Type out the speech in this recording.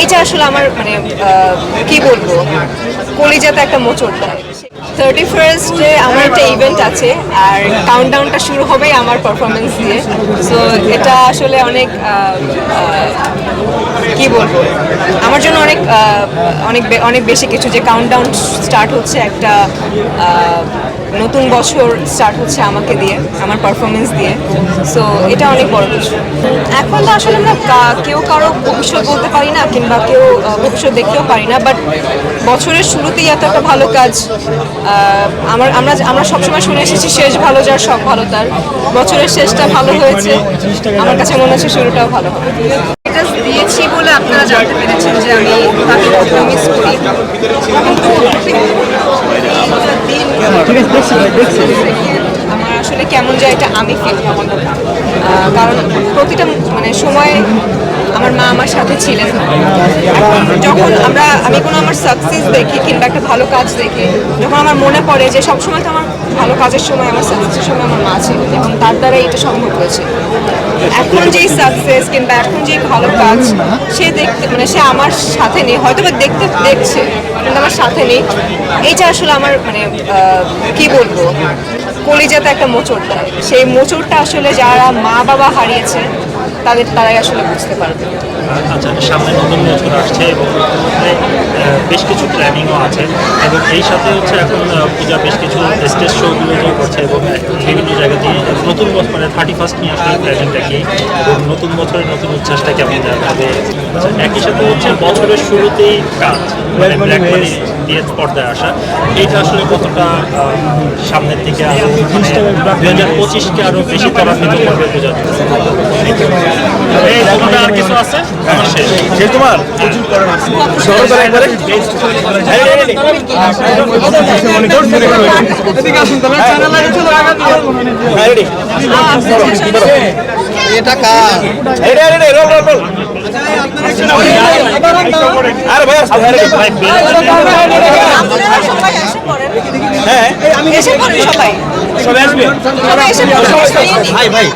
এইটা আসলে আমার মানে কি বলব, কলিজাতে একটা মোচড় দেয়। থার্টি ফার্স্টে আমার একটা ইভেন্ট আছে, আর কাউন্টডাউনটা শুরু হবেই আমার পারফরমেন্স দিয়ে। সো এটা আসলে অনেক কি বলব? আমার জন্য অনেক অনেক অনেক বেশি কিছু যে কাউন্টডাউন স্টার্ট হচ্ছে, একটা নতুন বছর স্টার্ট হচ্ছে আমাকে দিয়ে, আমার পারফরমেন্স দিয়ে। সো এটা অনেক বড় কিছু। এখন তো আসলে আমরা কেউ কারও ভবিষ্যৎ বলতে পারি না, কিংবা কেউ ভবিষ্যৎ দেখতেও পারি না বাট বছরের শুরুতেই এত একটা ভালো কাজ আমার, আমরা আমরা সবসময় শুনে এসেছি, শেষ ভালো যার, সব ভালো তার। বছরের শেষটা ভালো হয়েছে। আমার কাছে মনে হচ্ছে শুরুটাও ভালো হবে। দিয়েছি বলে আপনারা জানতে পেরেছেন যে আমি তাকে কতটা মিস করি আমার আসলে কেমন যায় এটা আমি ফিল কারণ প্রতিটা মানে সময় আমার মা আমার সাথে ছিলেন। যখন আমরা আমি কোনো আমার সাকসেস দেখি কিংবা একটা ভালো কাজ দেখি যখন আমার মনে পড়ে যে সবসময় তো আমার ভালো কাজের সময় আমার সাকসেসের সময় আমার মা ছিল এবং তার দ্বারা এটা সম্ভব হয়েছে। এখন যেই সাকসেস কিংবা এখন যে ভালো কাজ সে দেখতে মানে সে আমার সাথে নেই হয়তো বা দেখতে দেখছে কিন্তু আমার সাথে নেই। এইটা আসলে আমার মানে কি বলব? কলিজাতে একটা মোচড় দেয়। সেই মোচড়টা আসলে যারা মা বাবা হারিয়েছে তাদের তারাই আসলে বুঝতে পারবে। আচ্ছা সামনে নতুন বছর আসছে এবং বেশ কিছু প্ল্যানিংও আছে। এবং এই সাথে হচ্ছে এখন আহ, পূজা বেশ কিছু স্টেজ শোগুলো যে করছে এবং বিভিন্ন জায়গা দিয়ে নতুন বছর মানে থার্টি ফার্স্ট নিয়ে আসলে প্ল্যানিংটা কি? এবং নতুন বছরের নতুন উচ্ছ্বাসটা কেমন যাবে? আচ্ছা, একই সাথে হচ্ছে বছরের শুরুতেই কাজ মানে ব্ল্যাক মানি দিয়ে পর্দায় আসা। এইটা আসলে কতটা সামনের দিকে আরও মানে দুই হাজার পঁচিশকে আরও বেশি ত্বরান্বিত করবে এই আর কিছু আছে? আমার শেষ। তোমার? সরো একবারে এটা কার রোল রোল রোল আরে ভাই আপনারা সবাই এসে হ্যাঁ পড়েন সবাই সবাই আসবে ভাই ভাই।